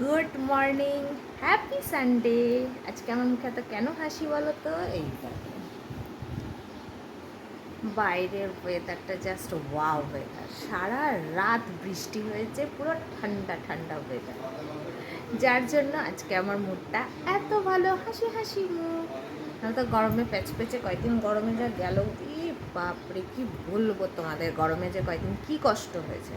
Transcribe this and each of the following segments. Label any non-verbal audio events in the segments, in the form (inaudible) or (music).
Good morning, happy Sunday. আজকে আমার মুখে এত কেন হাসি বলো তো? এই। বাইরের ওয়েদারটা জাস্ট ওয়াও ওয়েদার সারা রাত বৃষ্টি হয়েছে, পুরো ঠান্ডা ঠান্ডা ওয়েদার যার জন্য আজকে আমার মুডটা এত ভালো, হাসি হাসি মুখ তো গরমে প্যাচ পেচে কয়েকদিন গরমে যা গেল, ই বাপরে, কি বলব তোমাদের? গরমে যে কয়েকদিন কি কষ্ট হয়েছে।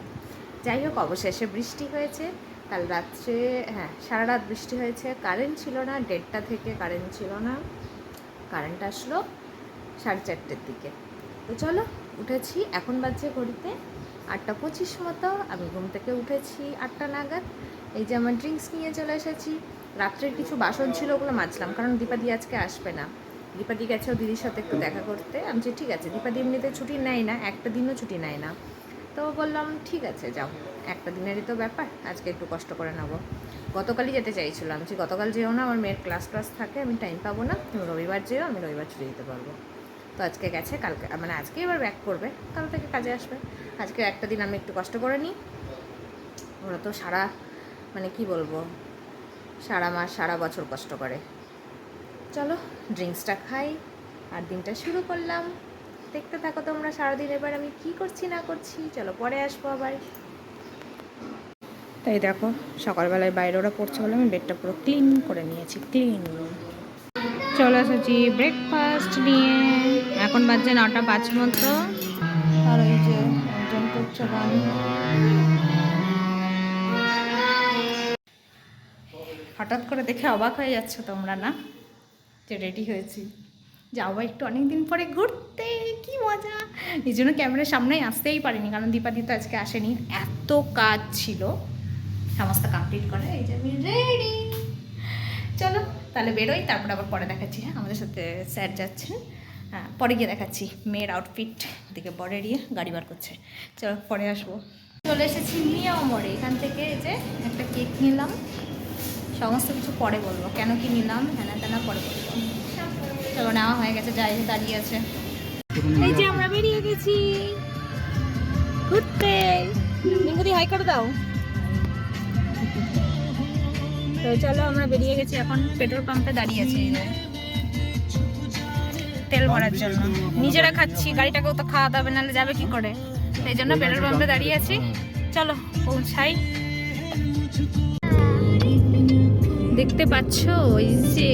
যাই হোক, অবশেষে বৃষ্টি হয়েছে। কাল রাত্রে হ্যাঁ সারা রাত বৃষ্টি হয়েছে। কারেন্ট ছিল না, দেড়টা থেকে কারেন্ট ছিল না। কারেন্ট আসলো সাড়ে চারটের দিকে। তো চলো, উঠেছি। এখন বাজছে ঘড়িতে আটটা পঁচিশ মতো। আমি ঘুম থেকে উঠেছি আটটা নাগাদ। এই যে আমার ড্রিঙ্কস নিয়ে চলে এসেছি। রাত্রের কিছু বাসন ছিল, ওগুলো মাজলাম, কারণ দীপাদি আজকে আসবে না। দীপাদি গেছে ও দিদির সাথে একটু দেখা করতে। আমি যে ঠিক আছে, দীপাদি এমনিতে ছুটি নেয় না, একটা দিনও ছুটি নেয় না। তো বললাম, ঠিক আছে, যাও। একটা দিনেরই তো ব্যাপার, আজকে একটু কষ্ট করে নেব। গতকালই যেতে চাইছিলাম, যে গতকাল যেও না, আমার মেয়ের ক্লাস ক্লাস থাকে, আমি টাইম পাবো না তুমি রবিবার যেও, আমি রবিবার ছুটি দিতে পারব। তো আজকে গেছে, কালকে মানে আজকে এবার ব্যাক করবে, কাল থেকে কাজে আসবে। আজকে একটা দিন আমি একটু কষ্ট করে নিই। ওরা তো সারা মানে কি বলব, সারা মাস, সারা বছর কষ্ট করে। চলো ড্রিঙ্কসটা খাই, আর দিনটা শুরু করলাম। দেখতে থাকো তোমরা সারাদিন, এবার আমি কি করছি, না করছি, চলো পরে আসব আবার। তাই দেখো, সকালবেলায় বাইরে ওরা পড়ছে বলে আমি বেডটা পুরো ক্লিন করে নিয়েছি ক্লিন চলে এসেছি ব্রেকফাস্ট নিয়ে। এখন বাজছে নটা পাঁচ মতো। আর ওই যে একজন করছে গান হঠাৎ করে দেখে অবাক হয়ে যাচ্ছে তোমরা না? যে রেডি হয়েছি। যাব একটু অনেক দিন পরে ঘুরতে, কি মজা। এই জন্য ক্যামেরার সামনেই আসতেই পারিনি, কারণ দীপাদি তো আজকে আসেনি। এত কাজ ছিল। সমস্ত কমপ্লিট করে, এই যে আমি রেডি চলো, তাহলে বেরোই, তারপর আবার পরে দেখাচ্ছি হ্যাঁ? আমাদের সাথে স্যার যাচ্ছেন হ্যাঁ পরে গিয়ে দেখাচ্ছি, মেয়ের আউটফিট দিকে পরে এড়িয়ে গাড়ি বার করছে। চলো, পরে আসব। চলে এসেছি মিয়া মোড়ে। এখান থেকে যে একটা কেক নিলাম। সমস্ত কিছু পরে বলব। কেন কি নিলাম হ্যানা তেনা পরে বলব। চলো, নেওয়া হয়ে গেছে, যাই, দাঁড়িয়ে আছে। এই যে আমরা বেরিয়ে গেছি। ঘুরতে। হাই করে দাও। তো চলো আমরা বেরিয়ে গেছি এখন পেট্রোল পাম্পে দাঁড়িয়ে আছি। তেল ভরার জন্য। নিজেরা খাচ্ছি গাড়িটাকেও তো খাওয়া দাবে নাহলে যাবে কি করে? সেই জন্য পেট্রোল পাম্পে দাঁড়িয়ে আছি। চলো পৌঁছাই। দেখতে পাচ্ছ ওই যে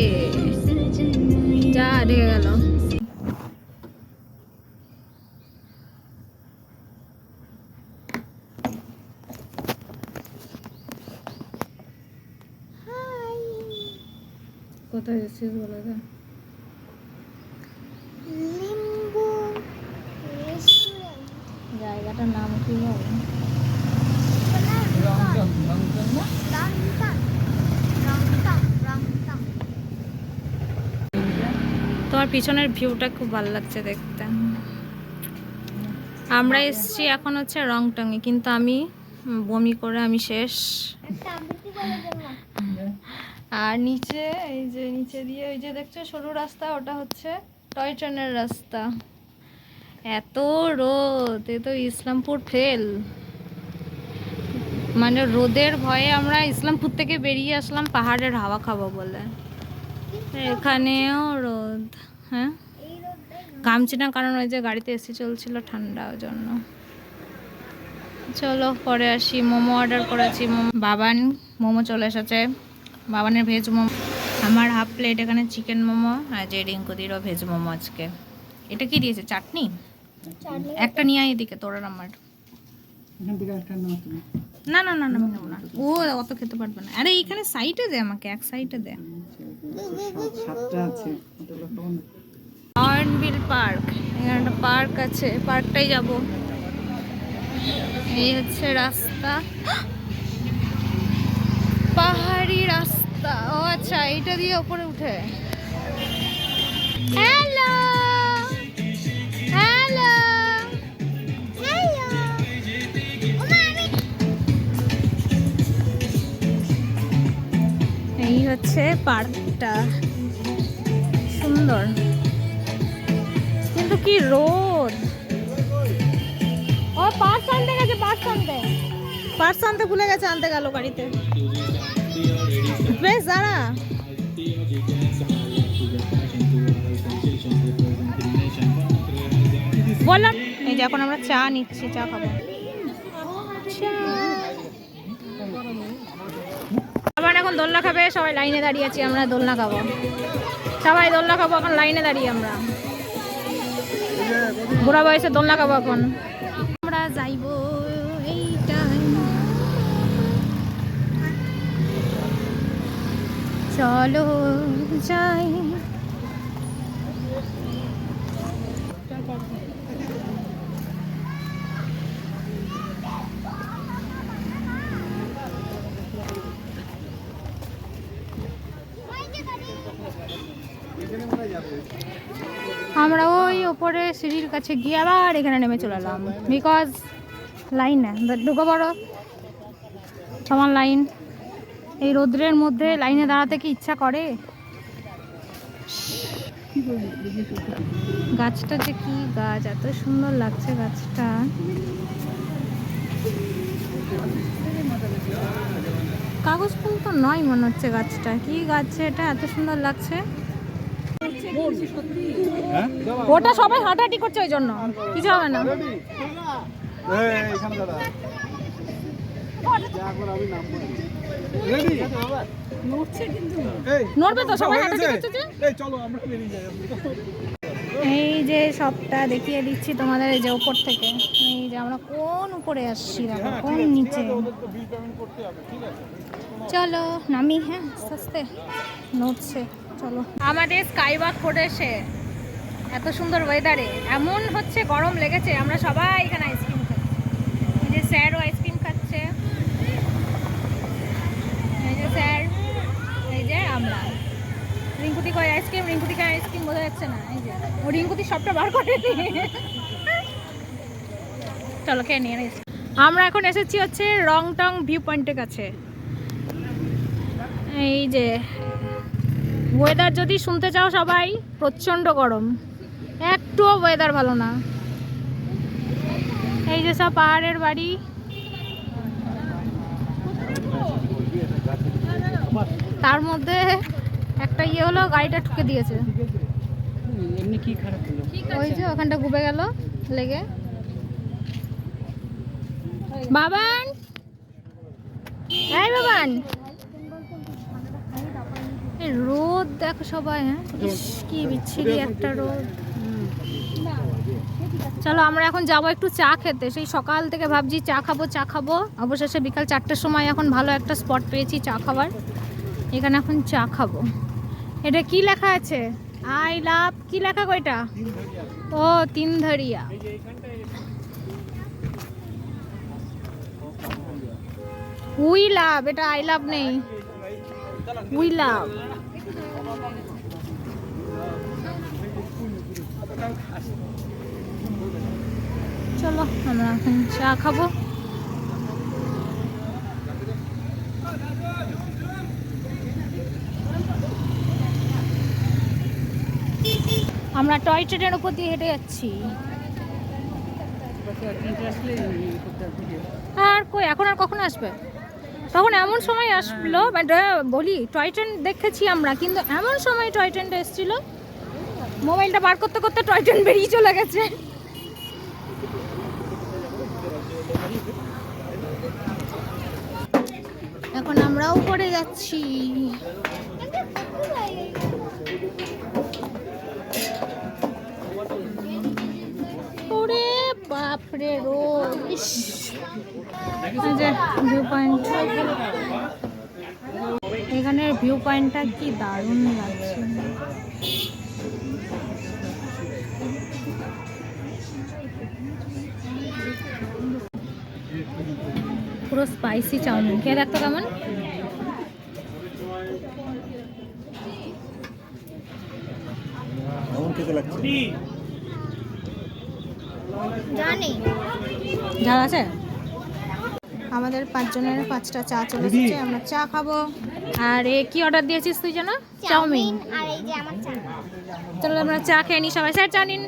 যা হারিয়ে গেল। বলে লিম্বু জায়গাটার নাম কি হবে তোমার পিছনের ভিউটা খুব ভালো লাগছে দেখতে। আমরা এসছি এখন হচ্ছে রংটংয়ে কিন্তু আমি বমি করে আমি শেষ একটা আবৃত্তি করে দেবো আর নিচে, এই যে নিচে দিয়ে ওই যে দেখছ, সরু রাস্তা, ওটা হচ্ছে টয় ট্রেনের রাস্তা। এত রোদ, এ তো ইসলামপুর ফেল। মানে রোদের ভয়ে আমরা ইসলামপুর থেকে বেরিয়ে আসলাম, পাহাড়ের হাওয়া খাব বলে। এখানেও রোদ হ্যাঁ? ঘামছি না কারণ ওই যে গাড়িতে এসি চলছিল ঠান্ডা ওই জন্য। চলো, পরে আসি। মোমো অর্ডার করেছি। বাবান, মোমো চলে এসেছে। বাবানের ভেজ মোমো। আমার হাফ প্লেট এখানে চিকেন মোমো আর যে রিঙ্কুদিরও ভেজ মোমো আজকে। এটা কি দিয়েছে? চাটনি? চাটনি। একটা নিয়ে আয় এদিকে তোর আর আমার। না না না না না ও অত খেতে পারবে না। আরে এইখানে সাইডে দে আমাকে এক সাইডে দে। সাতটা আছে। ওটা হর্নবিল পার্ক। এখানে একটা পার্ক আছে। পার্কটাই যাব। এই হচ্ছে রাস্তা। (gasps) পাহাড়ি রাস্তা। ও আচ্ছা এইটা দিয়ে ওপরে উঠে। হ্যালো হ্যালো এই হচ্ছে পার্কটা। সুন্দর। কিন্তু কি রোদ। ও পার্স আনতে গেছে পার্স আনতে। পার্স আনতে ভুলে গেছে, আনতে গেল গাড়িতে বেশ দাঁড়া। বললাম, এই যে এখন আমরা চা নিচ্ছি, চা খাব। আবার এখন দোলনা খাবে, সবাই লাইনে দাঁড়িয়ে আছি, আমরা দোলনা খাব। সবাই দোলনা খাব, এখন লাইনে দাঁড়িয়ে আমরা। বুড়া বয়সে দোলনা খাব এখন। আমরা যাইব। চলো যাই। আমরা ওই ওপরে সিঁড়ির কাছে গিয়ে আবার এখানে নেমে চলে এলাম। বিকজ লাইন না, ঢুকো বড় সমান লাইন এই রোদ্রের মধ্যে লাইনে দাঁড়াতে কি ইচ্ছা করে? গাছটা যে কি গাছ, এত সুন্দর লাগছে গাছটা। কাগজ ফুল তো নয় মনে হচ্ছে গাছটা। কি গাছ এটা? এত সুন্দর লাগছে। ওটা সবাই হাঁটাহাঁটি করছে ওই জন্য। কিছু হবে না। নড়বে তো সবাই এই যে সবটা দেখিয়ে দিচ্ছি তোমাদের এই যে উপর থেকে। এই যে আমরা কোন উপরে আসছি দেখো কোন নিচে? চলো নামি হ্যাঁ আস্তে আস্তে। নড়ছে চলো। আমাদের স্কাই ওয়াক করে এসে এত সুন্দর ওয়েদারে এমন হচ্ছে গরম লেগেছে আমরা সবাই এখানে আইসক্রিম খাচ্ছি। এই যে স্যারও আইসক্রিম খাচ্ছে এই যে স্যার এই যে আমরা রিঙ্কুতি কয় আইসক্রিম? রিঙ্কুতি খায় আইসক্রিম, বোঝা যাচ্ছে না। এই যে, ও রিঙ্কুতি সবটা বার করে চলো, খেয়ে নিয়ে আমরা এখন এসেছি হচ্ছে রং টং ভিউ পয়েন্টের কাছে। এই যে ওয়েদার যদি শুনতে চাও সবাই, প্রচণ্ড গরম। একটুও ওয়েদার ভালো না। এই যে সব পাহাড়ের বাড়ি। তার মধ্যে একটা ইয়ে হলো গাড়িটা ঠুকে দিয়েছে। এমনি কি খারাপ হলো? ওই যে ওখানটা ডুবে গেল লেগে। বাবান! এই বাবান! এই রোদ দেখো সবাই হ্যাঁ? ইস, কি বিচ্ছিরি একটা রোদ। চলো আমরা এখন যাব একটু চা খেতে। সেই সকাল থেকে ভাবছি চা খাব চা খাব। অবশেষে বিকাল চারটের সময় এখন ভালো একটা স্পট পেয়েছি চা খাবার এখানে এখন চা খাব। এটা কি লেখা আছে? আই লাভ, কি লেখা কয়টা ও, তিন ধরিয়া। উই লাভ, এটা আই লাভ নেই। We love. চলো, আমরা এখন চা খাব। আমরা টয় ট্রেনের উপর দিয়ে হেঁটে যাচ্ছি। আর কই, এখন আর কখন আসবে? তখন এমন সময় আসলো মানে বলি, টয় ট্রেন দেখেছি আমরা, কিন্তু এমন সময় টয় ট্রেনটা এসেছিল, মোবাইলটা বার করতে করতে টয় ট্রেন বেরিয়ে চলে গেছে। এখন আমরাও উপরে যাচ্ছি। বাপরে রোদ ভিউ পয়েন্ট এখানের ভিউ পয়েন্টটা কি দারুণ লাগছে। পুরো স্পাইসি চাউমিন। খেয়ে দেখতো কেমন? লাগছে? ঝাল আছে? আমাদের পাঁচজনের পাঁচটা চা চলে এসেছে আমরা চা খাব। আর এ কি অর্ডার দিয়েছিস তুই যেন? চাউমিন আর এই যে আমার চা। চলো আমরা চা খেয়ে নিই সবাই। স্যার চা নিন।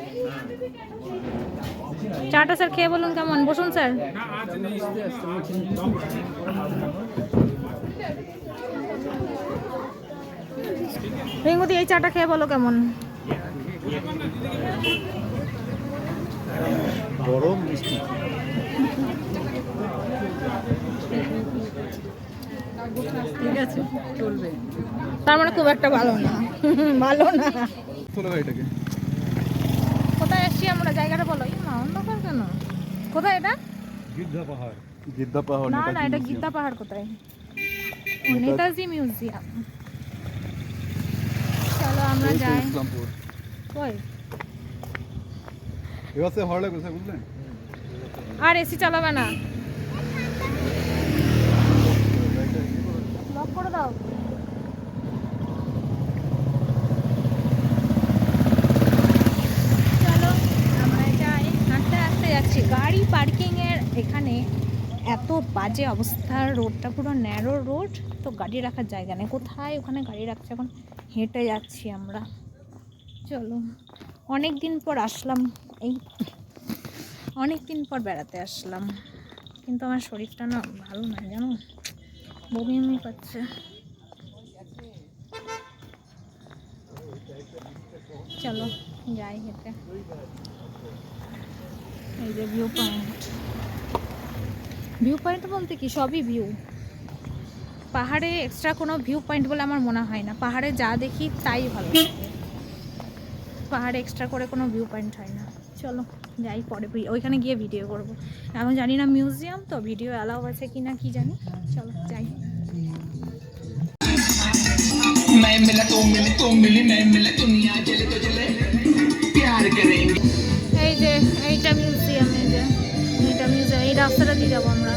চাটা স্যার খেয়ে বলুন কেমন? বসুন স্যার। রিঙ্গুদি এই চাটা খেয়ে বলো কেমন? গরম মিষ্টি। ঠিক আছে চলবে। তার মানে খুব একটা ভালো না। ভালো না। কোথায় এসছি আমরা? জায়গাটা বলো। মা অন্ধকার কেন? কোথায় এটা? গিদ্ধা পাহাড়। গিদ্ধা পাহাড় না না এটা। গীতা পাহাড় কোথায়? নেতাজি- নেতাজি মিউজিয়াম চলো আমরা যাই। কই? ভালো লাগবে স্যার বুঝলেন? আর এসি চালাবে না। লক করে দাও। চলো আমরা যাই। হাঁটতে হাঁটতে যাচ্ছি। গাড়ি পার্কিং এর এখানে এত বাজে অবস্থা। রোডটা পুরো ন্যারো রোড তো গাড়ি রাখার জায়গা নেই। কোথায় ওখানে গাড়ি রাখছে? এখন হেঁটে যাচ্ছি আমরা। চলো অনেক দিন পর আসলাম। এই অনেক দিন পর বেড়াতে আসলাম। কিন্তু আমার শরীরটা না ভালো না জানো? বমি বমি পাচ্ছে চলো, যাই হেঁটে। এই যে ভিউ পয়েন্ট ভিউ পয়েন্ট বলতে কি? সবই ভিউ পাহাড়ে এক্সট্রা কোনো ভিউ পয়েন্ট বলে আমার মনে হয় না। পাহাড়ে যা দেখি তাই ভালো পাহাড়ে এক্সট্রা করে কোনো ভিউ পয়েন্ট হয় না। চলো যাই পরে ওইখানে গিয়ে ভিডিও করব। এখন জানি না মিউজিয়াম তো ভিডিও অ্যালাউ আছে কি না কি জানি। চলো যাই। এই যে এইটা মিউজিয়াম এই যে। এইটা মিউজিয়াম এই রাস্তাটা দিয়ে যাব আমরা।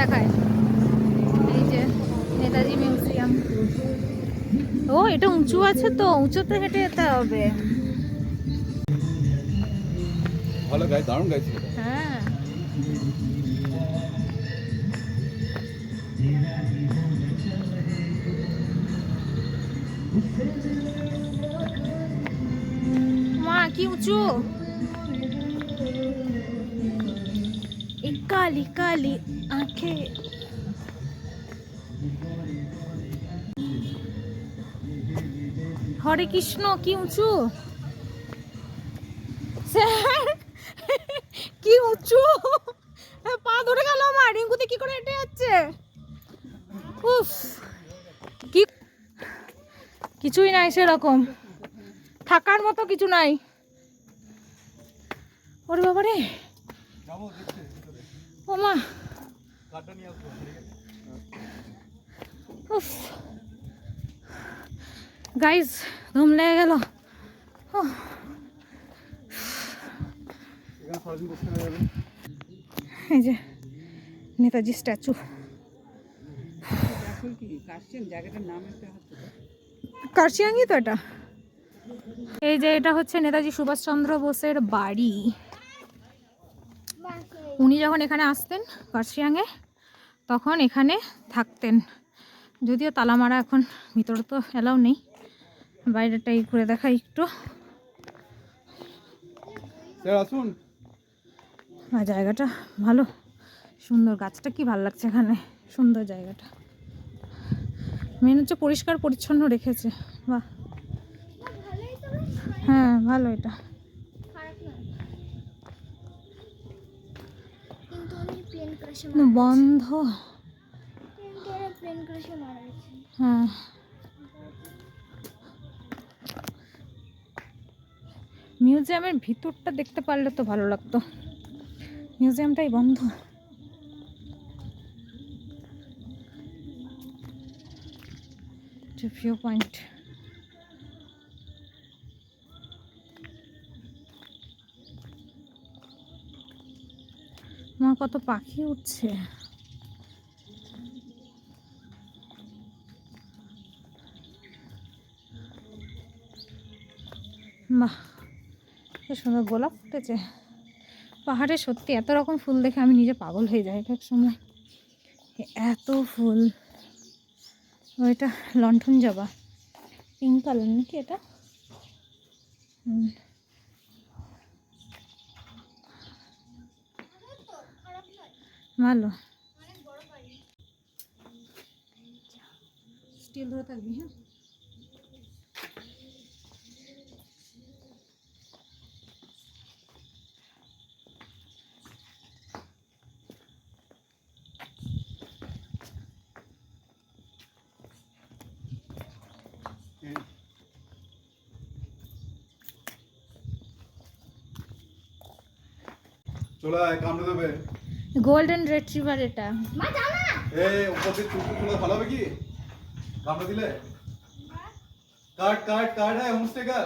দেখায়। এই যে নেতাজি মিউজিয়াম। ও এটা উঁচু আছে তো উঁচুতে হেঁটে যেতে হবে। ভালো গাই দারুণ গাইছে হ্যাঁ। মা কি উঁচু? এই কালি কালি হরে কৃষ্ণ, কি উঁচু? কি উঁচু? পা ধরে গেল আমার, রিঙ্কুতে কি করে হেঁটে যাচ্ছে? উফ, কি কিছুই নাই সেরকম। থাকার মতো কিছু নাই। ওরে বাবা রে ও মা। গাইজ ঘুম লেগে গেল। এই যে নেতাজি স্ট্যাচু এখন কি? কাশছেন জায়গাটার নাম একটা হচ্ছে। কার্শিয়াঙ্গি তো এটা। এই যে এটা হচ্ছে নেতাজি সুভাষচন্দ্র বোসের বাড়ি। উনি যখন এখানে আসতেন কার্শিয়াংয়ে তখন এখানে থাকতেন। যদিও তালামারা এখন ভিতরে তো এলাও নেই। বাইরেটাই ঘুরে দেখা একটু। আসুন। আর জায়গাটা ভালো। সুন্দর গাছটা কি ভালো লাগছে এখানে? সুন্দর জায়গাটা। মেন হচ্ছে পরিষ্কার পরিচ্ছন্ন রেখেছে। বাহ। হ্যাঁ ভালো এটা খারাপ না কিন্তু উনি প্লেন ক্রাশে না, বন্ধ। হ্যাঁ। মিউজিয়ামের ভিতরটা দেখতে পারলে তো ভালো লাগতো। মিউজিয়ামটাই বন্ধ। ভিউ পয়েন্ট কত পাখি উঠছে। বাহ সুন্দর গোলাপ ফুটেছে। পাহাড়ে সত্যি এত রকম ফুল দেখে আমি নিজে পাগল হয়ে যাই এক সময়। এত ফুল। ওইটা লণ্ঠন জবা। পিঙ্ক কালার নাকি এটা? হুম। ভালো। স্টিল ধরে থাকবি হ্যাঁ? চলে আয় কামড়ে দেবে। গোল্ডেন রেট্রিভার এটা এই উপর দিয়ে চুপ চলে ভালো হবে কি কামড়ে দিলে कार्ड कार्ड कार्ड है होमस्टे का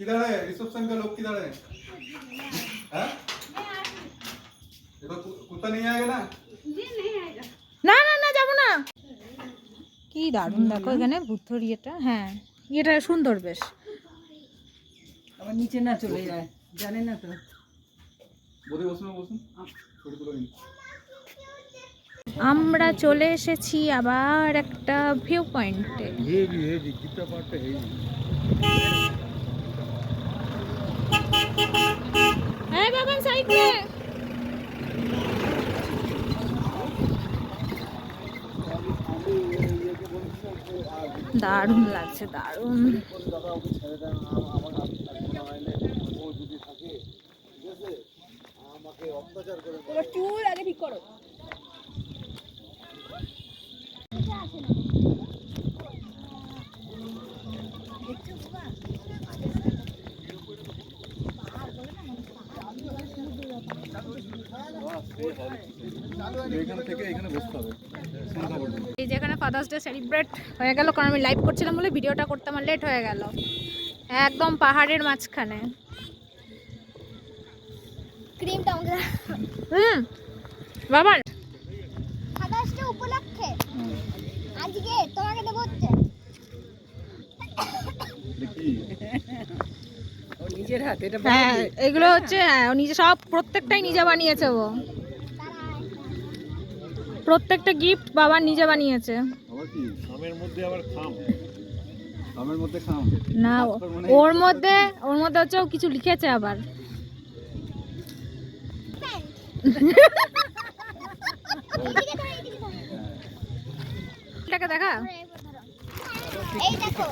किधर है रिसेप्शन का लोग किधर है हाँ? देखो कु- कुत्ता नहीं आएगा ना না না না যাবো না কি দারুণ দেখো এখানে বুদ্ধর ইয়েটা হ্যাঁ ইয়েটা সুন্দর বেশ আবার নিচে না চলে যায় জানে না তো আমরা চলে এসেছি আবার একটা ভিউ পয়েন্টে হ্যাঁ বাবা সাইডে দারুণ লাগছে দারুণ। থেকে এখানে বসতে হবে এই যেখানে ফাদার্স ডে সেলিব্রেট হয়ে গেল, কারণ আমি লাইভ করছিলাম বলে ভিডিওটা করতে আমার লেট হয়ে গেল। একদম পাহাড়ের মাঝখানে ক্রিমটা আমাকে হুম বাবার সাতাশটা উপলক্ষে। আজকে তোমাকে দেবো হচ্ছে। নিজের হাতে এটা হ্যাঁ এগুলো হচ্ছে হ্যাঁ ও নিজে সব প্রত্যেকটাই নিজে বানিয়েছে ও। প্রত্যেকটা গিফট বাবা নিজে বানিয়েছে। আবার কি? খামের মধ্যে আবার খাম। খামের মধ্যে খাম। না ওর মধ্যে ওর মধ্যে হচ্ছে ও কিছু লিখেছে আবার। এটাকে দেখা? এই দেখো।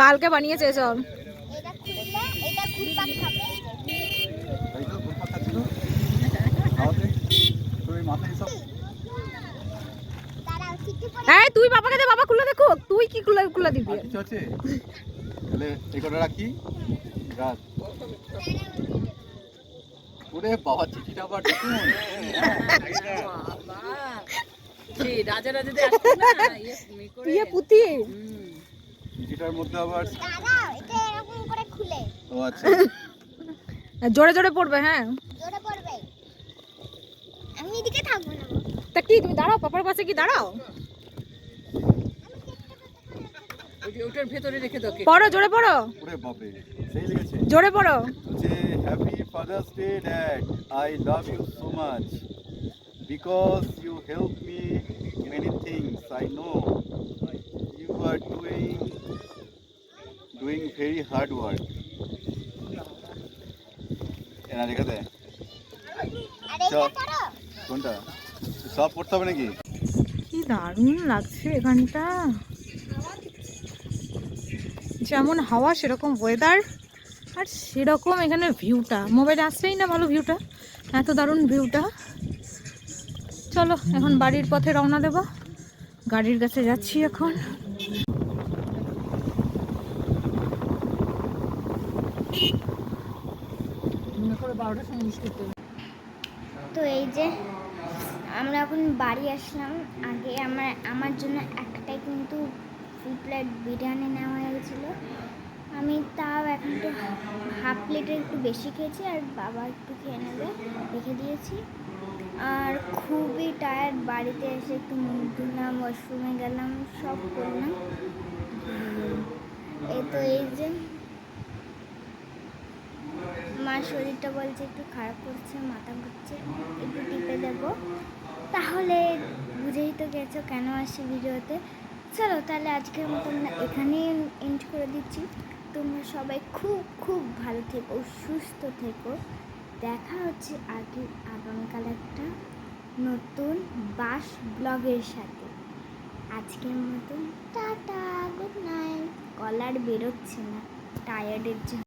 কালকে বানিয়েছে এসব। এটা খুললে এটা ঘুরপাক খাবে তাই তো ঘুরপাক খাচ্ছিল খাওয়াতে তো এই মাথায় সব দাঁড়াও চিঠি পড়ে এই তুই বাবাকে দে বাবা খুলে দেখো। তুই কি খুলে খুলে দিবি? আর কিছু আছে? তাহলে এই কটা রাখি। রাত ওরে বাবা চিঠিটা আবার রাজা রাজাদের আসতো না? ইয়ে ইয়ে পুতি। চিঠিটার মধ্যে আবার দাঁড়াও এটা এরকম করে খুলে। ও আচ্ছা। জোরে জোরে পড়বে হ্যাঁ। জোরে পড়বে। আমি এদিকে থাকব না। তা কি তুমি দাঁড়াও পাপার পাশে কি দাঁড়াও? ওটার ভেতরে রেখে দাও। পড়ো জোরে পড়ো। ওরে বাপরে সেই লেগেছে। জোরে পড়ো। যে happy father's day dad I love you so much because you help me many things I know you are doing doing very hard work এনা রেখে। করো কোনটা? সব পড়তে হবে নাকি? কি দারুণ লাগছে এখানটা। যেমন হাওয়া সেরকম ওয়েদার আর সেরকম এখানে ভিউটা মোবাইলে আসছেই না ভালো ভিউটা এত দারুণ ভিউটা চলো এখন বাড়ির পথে রওনা দেব। গাড়ির কাছে যাচ্ছি এখন। করতে। তো এই যে আমরা এখন বাড়ি আসলাম। আগে আমার আমার জন্য একটাই কিন্তু ফুল প্লেট বিরিয়ানি নেওয়া হয়েছিল। আমি তাও এখন একটু হাফ প্লেটের একটু বেশি খেয়েছি আর বাবা একটু খেয়ে নেবে, রেখে দিয়েছি। আর খুবই টায়ার্ড বাড়িতে এসে একটু মুখ ধুলাম ওয়াশরুমে গেলাম, সব করলাম। এই তো এই যে মার শরীরটা বলছে একটু খারাপ করছে, মাথা ঘুরছে, একটু টিপে দেবো। তাহলে বুঝেই তো গেছো কেন আসি ভিডিওতে। চলো তাহলে আজকের মতো আমরা এখানেই এন্ড করে দিচ্ছি। তোমরা সবাই খুব খুব ভালো থেকো, সুস্থ থেকো। দেখা হচ্ছে আগে আগামীকাল একটা নতুন বাস ব্লগের সাথে। আজকের মতন, টাটা গুড নাইট কলার বেরোচ্ছে না টায়ার্ডের জন্য।